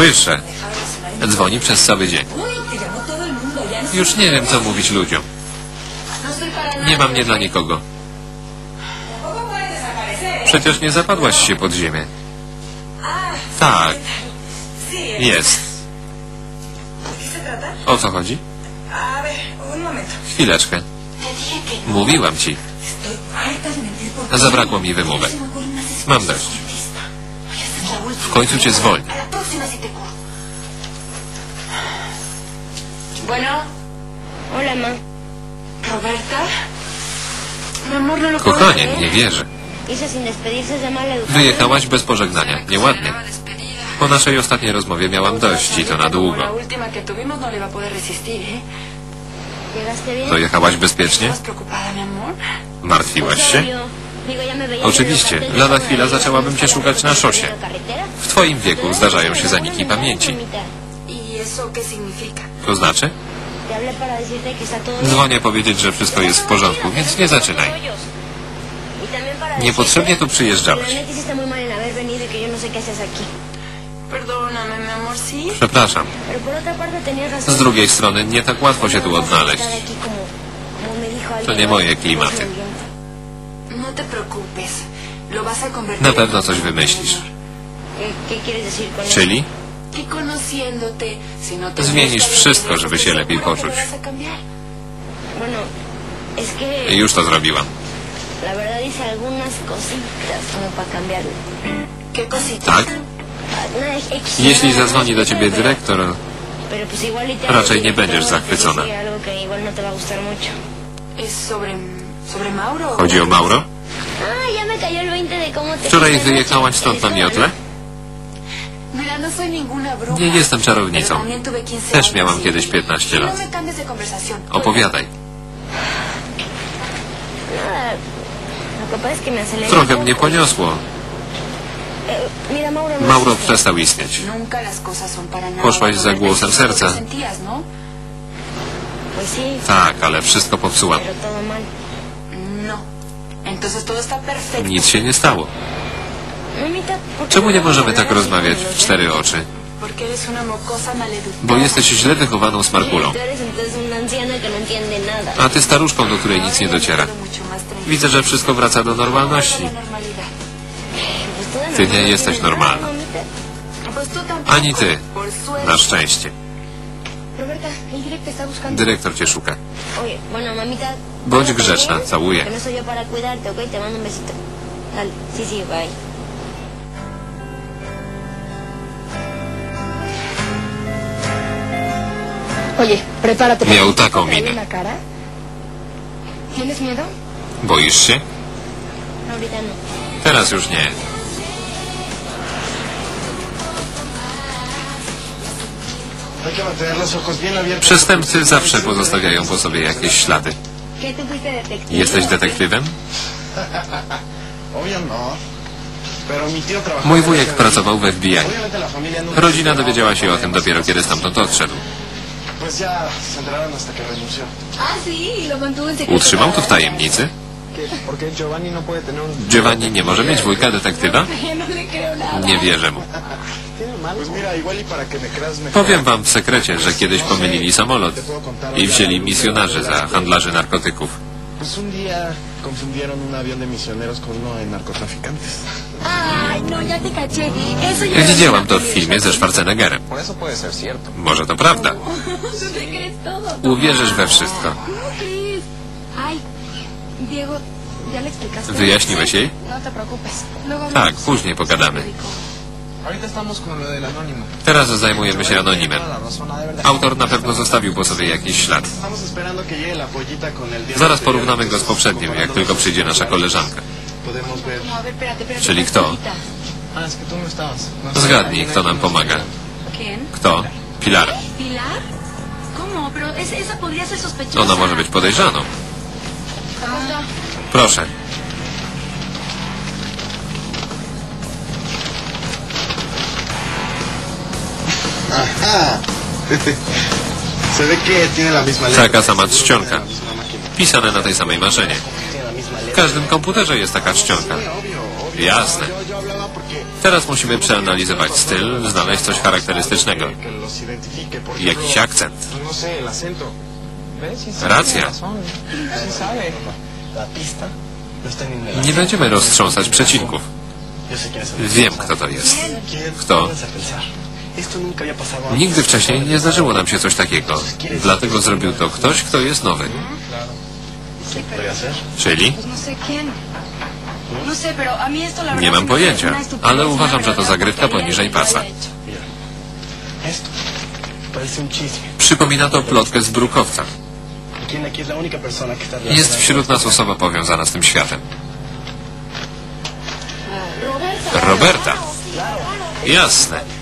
Słyszę. Dzwoni przez cały dzień. Już nie wiem, co mówić ludziom. Nie mam nie dla nikogo. Przecież nie zapadłaś się pod ziemię. Tak, jest. O co chodzi? Chwileczkę. Mówiłam ci. Zabrakło mi wymówek. Mam dość. W końcu cię no puedo Kochanie, nie wierzę. Wyjechałaś bez pożegnania. Nieładnie. Po naszej ostatniej rozmowie miałam dość i to na długo. no ¿eh? Dojechałaś bezpiecznie? ¿Estás preocupada, mi amor? Martwiłaś się? Oczywiście. el Lada chwila zaczęłabym cię szukać na szosie. Twoim wieku zdarzają się zaniki pamięci. To znaczy? Dzwonię powiedzieć, że wszystko jest w porządku, więc nie zaczynaj. Niepotrzebnie tu przyjeżdżałeś. Przepraszam. Z drugiej strony nie tak łatwo się tu odnaleźć. To nie moje klimaty. No Na pewno coś wymyślisz. ¿Qué, quieres decir con eso? Czyli? Que conociéndote, si no te Zmienisz gusta wszystko, żeby się lepiej poczuć. lo vas a cambiar. Bueno, es que Już to zrobiłam. la verdad hice algunas cositas como para cambiarlo. ¿Qué cositas? Tak? Ah, Jeśli zadzwoni do ciebie dyrektor, pero pues igual y te raczej nie y będziesz a zachwycona. decir algo que igual no te va a gustar mucho. ¿Es sobre, sobre Mauro? chodzi o Mauro? Ah, ya me cayó el 20 de cómo te Wczoraj wyjechałaś stąd na miotle? Nie jestem czarownicą. también tuve 15 Też miałam y- kiedyś 15 No lat. Opowiadaj. Trochę mnie poniosło. Eh, Mauro, no przestał istnieć. Poszłaś za głosem serca. ¿no? Tak, ale wszystko popsułam. No. Nic się nie stało. Mamita, ¿por qué Czemu nie możemy tak rozmawiać w cztery oczy? Bo jesteś źle wychowaną smarkulą. A ty staruszką, do której nic nie dociera. Widzę, że wszystko wraca do normalności. Ty nie jesteś normalna. Ani ty. Na szczęście. Dyrektor cię szuka. Bądź ¿todo grzeczna, całuję. Oye, prepárate. Miał taką ¿Te duele minę. la cara? ¿Tienes miedo? Boisz się? No, no. Teraz już nie. Hay que mantener los ojos bien abiertos. Przestępcy zawsze pozostawiają po sobie jakieś ślady. Jesteś detektywem? No. Mój wujek pracował w FBI. Rodzina dowiedziała się o tym dopiero, kiedy stamtąd odszedł. Utrzymał to w tajemnicy? ¿Qué? ¿Por qué Giovanni no. Giovanni nie może mieć wujka detektywa? No. Nie wierzę mu. Y. Powiem wam w sekrecie, że kiedyś pomylili samolot i wzięli misjonarzy za handlarzy narkotyków. Pues un día confundieron un avión de misioneros con uno de narcotraficantes. Ay, no, ya te caché. Eso ya Widziałam to w filmie ze Schwarzeneggerem. Por eso puede ser cierto. Może to prawda. Tú te crees todo. Uwierzysz we wszystko. ¿Cómo crees? Ay, Diego, ¿ya le explicaste? Wyjaśniłeś jej? No te preocupes. Luego Tak, później pogadamy. Teraz zajmujemy się anonimem. Autor na pewno zostawił po sobie jakiś ślad. Zaraz porównamy go z poprzednim, jak tylko przyjdzie nasza koleżanka. Czyli kto? Zgadnij, kto nam pomaga. Kto? Pilar. Ona może być podejrzaną. Proszę. Se ve que tiene la misma. Taka sama czcionka. Pisane na tej samej maszynie. W każdym komputerze jest taka czcionka. Jasne. Teraz musimy przeanalizować styl, znaleźć coś charakterystycznego. Jakiś akcent. Racja. Nie będziemy roztrząsać przecinków. Wiem, kto to jest. Kto? Nigdy wcześniej nie zdarzyło nam się coś takiego. Dlatego zrobił to ktoś, kto jest nowy. Czyli? Nie mam pojęcia, ale uważam, że to zagrywka poniżej pasa. Przypomina to plotkę z Brukowca. ¿Y quién aquí es la única persona que está Jest wśród nas osoba powiązana z tym światem. Roberta. Jasne.